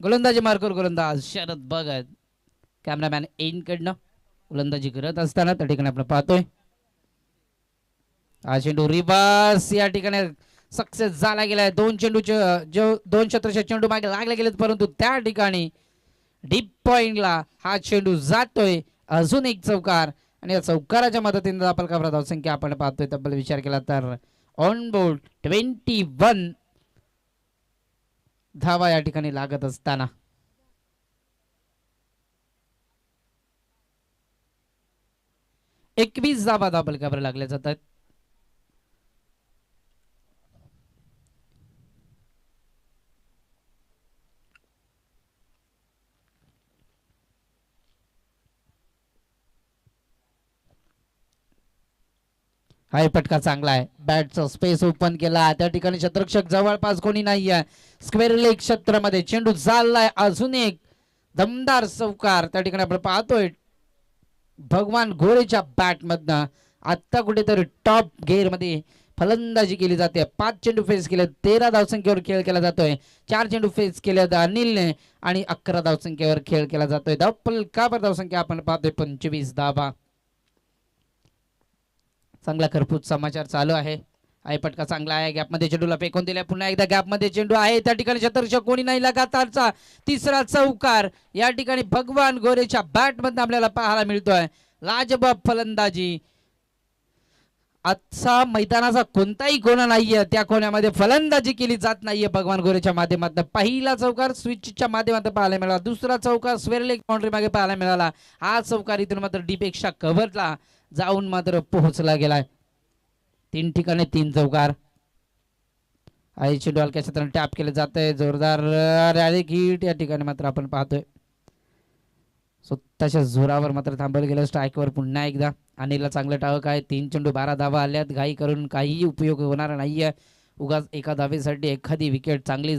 गोलंदाजी मार्कर गोलंदाज. Sharad Bhagat cameraman N कडनं गोलंदाजी करत असताना त्या ठिकाणी आपण पाहतोय. हा चेंडू रिबास या ठिकाणी सक्सेस झाला गेलाय. दोन चेंडूचे जो दोन शतरचे चेंडू मागे लागले गेलेत परंतु त्या ठिकाणी डीप पॉइंटला हा चेंडू जातोय. अजून एक चौकार आणि या चौकाराच्या मदतीने आपण का धावसंख्या आपण पाहतोय. तब्बल विचार केला तर ऑन बोर्ड ट्वेंटी वन धावा या ठिकाणी लागत असताना. एकवीस धावा दाबल काबर लागल्या जातात. हा फटका चांगला आहे. बॅटचा स्पेस ओपन केला. त्या ठिकाणी शतरक्षक जवळपास कोणी नाही आहे स्क्वेअर लेग क्षेत्रामध्ये चेंडू चाललाय. अजून एक दमदार चौकार त्या ठिकाणी आपण पाहतोय. भगवान घोरेच्या बॅटमधनं आत्ता कुठेतरी टॉप गेअरमध्ये फलंदाजी केली जाते. पाच चेंडू फेस केले. तेरा धावसंख्येवर खेळ केला जातोय. चार चेंडू फेस केले अनिलने आणि अकरा धावसंख्येवर खेळ केला जातोय. धप्पल काबर धावसंख्या आपण पाहतोय. पंचवीस धाबा चांगला खरपूस समाचार चालू आहे. आई पटका चांगला आहे. गॅपमध्ये चेंडूला फेकून दिलाय. पुन्हा एकदा गॅपमध्ये चेंडू आहे. त्या ठिकाणी शतर्ष कोणी नाही लगातारचा. तिसरा चौकार. या ठिकाणी भगवान गोरेच्या बॅटमध्ये आपल्याला पाहायला मिळतोय. लाजबाब फलंदाजी. आजचा मैदानाचा कोणताही कोणा नाहीये त्या कोण्यामध्ये फलंदाजी केली जात नाहीये भगवान गोरेच्या माध्यमातून. पहिला चौकार स्विचच्या माध्यमातून पाहायला मिळाला दुसरा चौकार स्वेरलेग बाउंड्री मागे पाहायला मिळाला. हा चौकार इथून मात्र डीपेक्षा कव्हरला जाऊन मात्र पोहोचला गेलाय. तीन ठिकाणी तीन चौकार. आईची डॉलक्या तर टॅप केले जात आहे जोरदार रॅली हिट या ठिकाणी मात्र आपण पाहतोय. स्वतःच्या जोरावर मात्र थांबवलं गेलं. स्ट्राईकवर पुन्हा एकदा अनिलला चांगलं टाळक आहे तीन चेंडू बारा धावा आल्यात. घाई करून काहीही उपयोग होणार नाहीये. उगाच एका धावेसाठी एखादी विकेट चांगली